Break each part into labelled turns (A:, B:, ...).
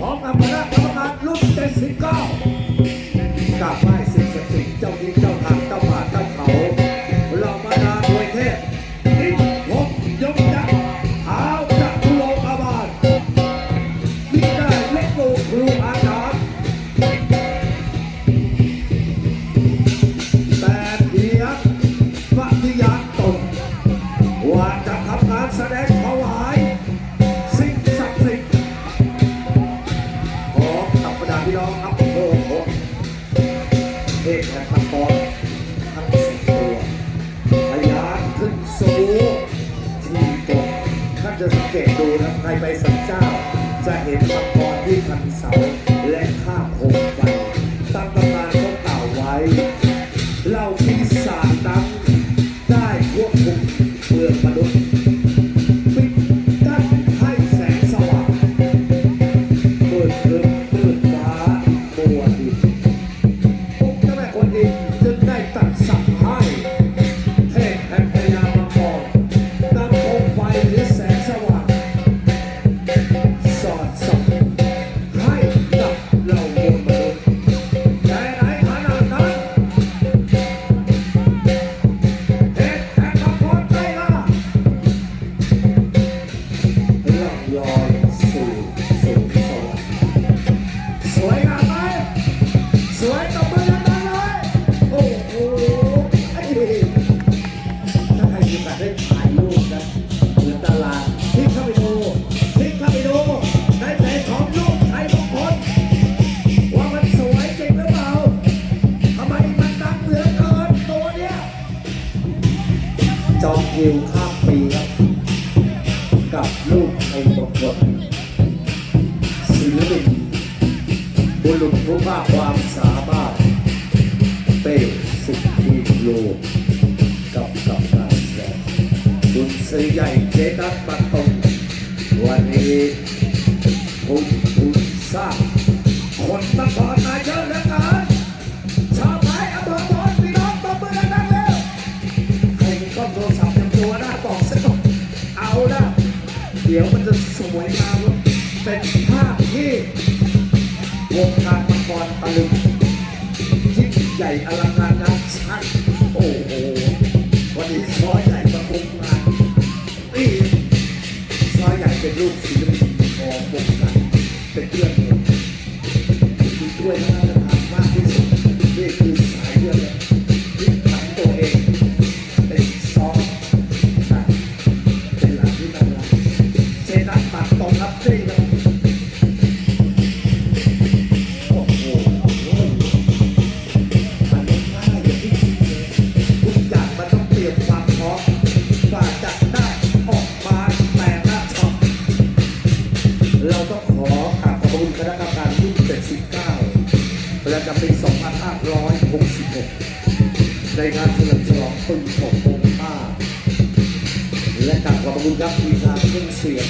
A: พร้อมกับคณะกรรมการรุ่น79กับ จะสังเกตดูนะใครไปสันเจ้า จะเห็นพระพรที่พันเสา ปีครับกับลูกไอ้บกบศิลปินบุรุษผู้มากความสามารถเป้สิทธิโลกกับกับการแสดงคุณซื้อใหญ่เจนัทปัตตงวันนี้คุณ ยวมันจะสวยงามเป็นภาพที่วงการมังกรตะลึงยิ่งใหญ่อลัง ประจำปี 2566 ในงานเฉลิมฉลองปีขององค์ข้า และกราบขอบคุณครับทีมงานเครื่องเสียง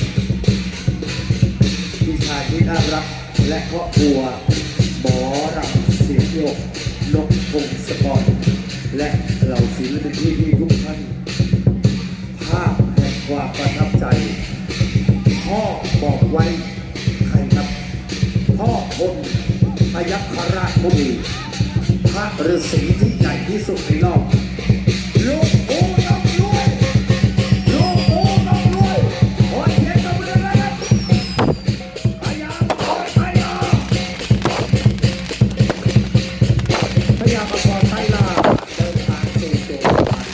A: พี่ชายที่น่ารักและครอบครัวหมอรำเสียงโยกนกพงศกรและเหล่าศิลปินที่ดีทุกท่านภาพแห่งความประทับใจ พ่อบอกไว้ใครครับพ่อคน ยัคฆราชมุนีพระฤาษีที่ใหญ่ที่สุดในโลกลูกโอ้ต้องรวยลูกโอ้ต้องรวยขอเสียงตบมือเลยครับพยาขอพยาพยามาขอไทยลาเดินทางสู่สวงสวรรค์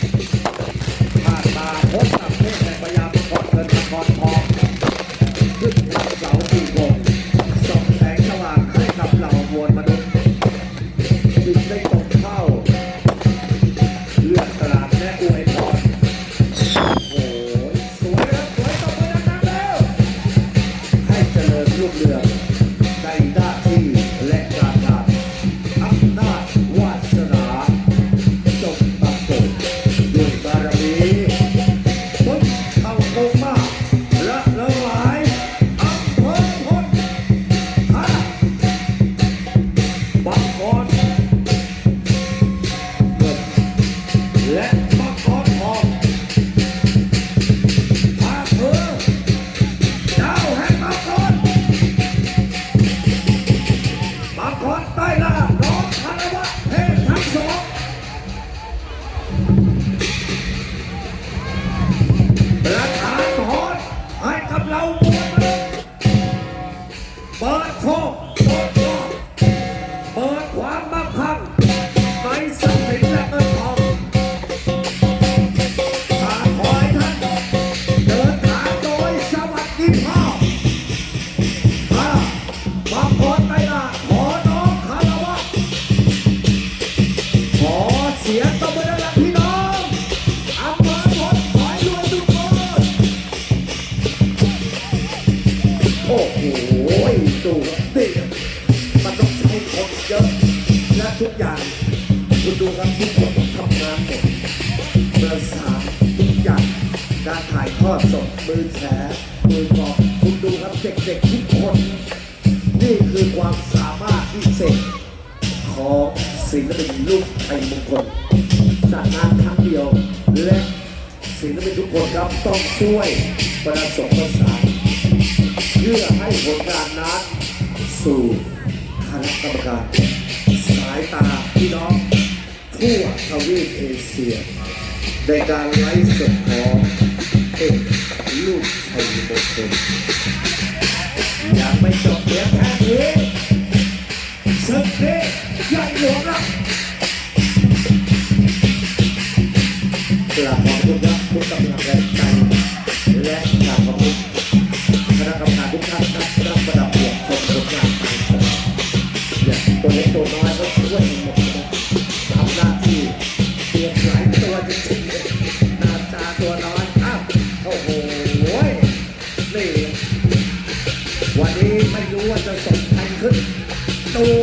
A: ผ่านมาพบกับเทพแห่งพยามาขอเงินมาขอทอง ลูกเรือในหน้าที่และการงานอำนาจวาสนาจบปรากฏด้วยบารมีพุทธเข้าโคมาละละลายอำเภอพลฮะบางกร นี่มันต้องใช้คนเยอะ และทุกอย่างคุณดูครับทุกคนต้องทำงานหมดประสานทุกอย่างการถ่ายทอดสดมือแฉมือกองคุณดูครับเด็กๆทุกคน นี่คือความสามารถพิเศษของศิลปินลูกไทยมงคลจัดงานครั้งเดียวและศิลปินทุกคนครับต้องช่วยประสบประสานเพื่อให้ผลงานนั้น สู่คณะกรรมการ สายตาพี่น้องทั่วทวีปเอเชีย ในการไลฟ์สดของเอกลูกชัยมงคลยังไม่จบเพียงแค่นี้ศึกนี้ใหญ่หลวงครับกราบขอบคุณครับทุกกำลังแรงใจและกราบขอบคุณคณะกรรมการทุกท่านครับ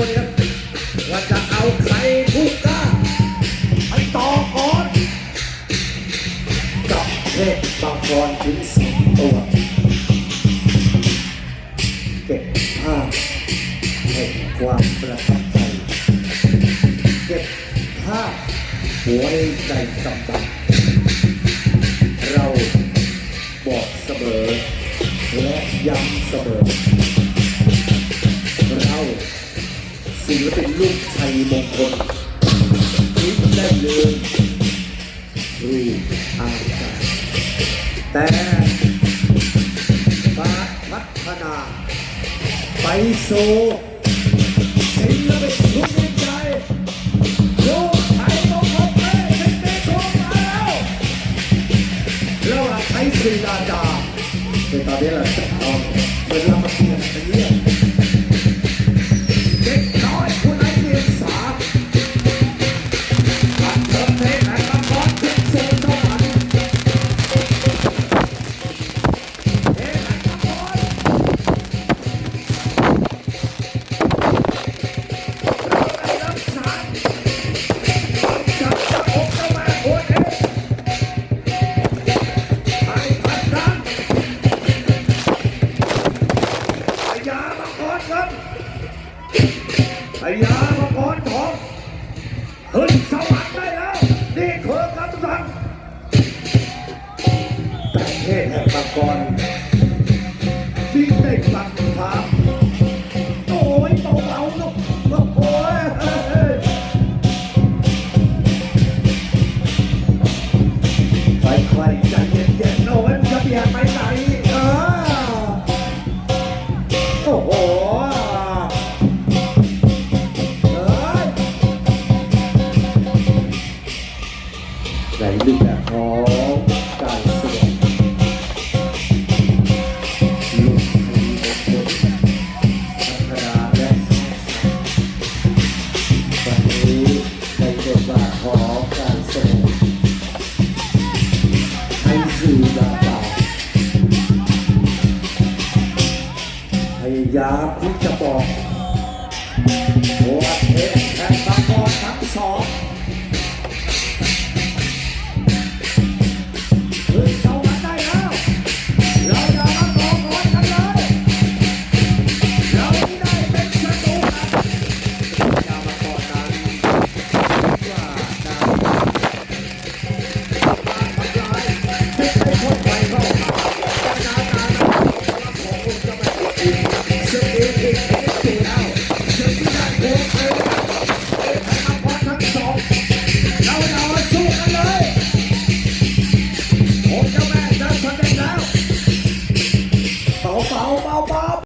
A: นี่ยว่าจะเอาใครผู้กล้าไปต่อก่อนกับเทพบางกรถึงสองตัวเก็บภาพแห่งความประทับใจ เก็บภาพหัวใจกำบังเราบอกเสมอและย้ำเสมอ ศิลปินลูกชัยมงคลคิดได้เลยรูอาจารย์แต่การพัฒนาไปสู่ศิ พ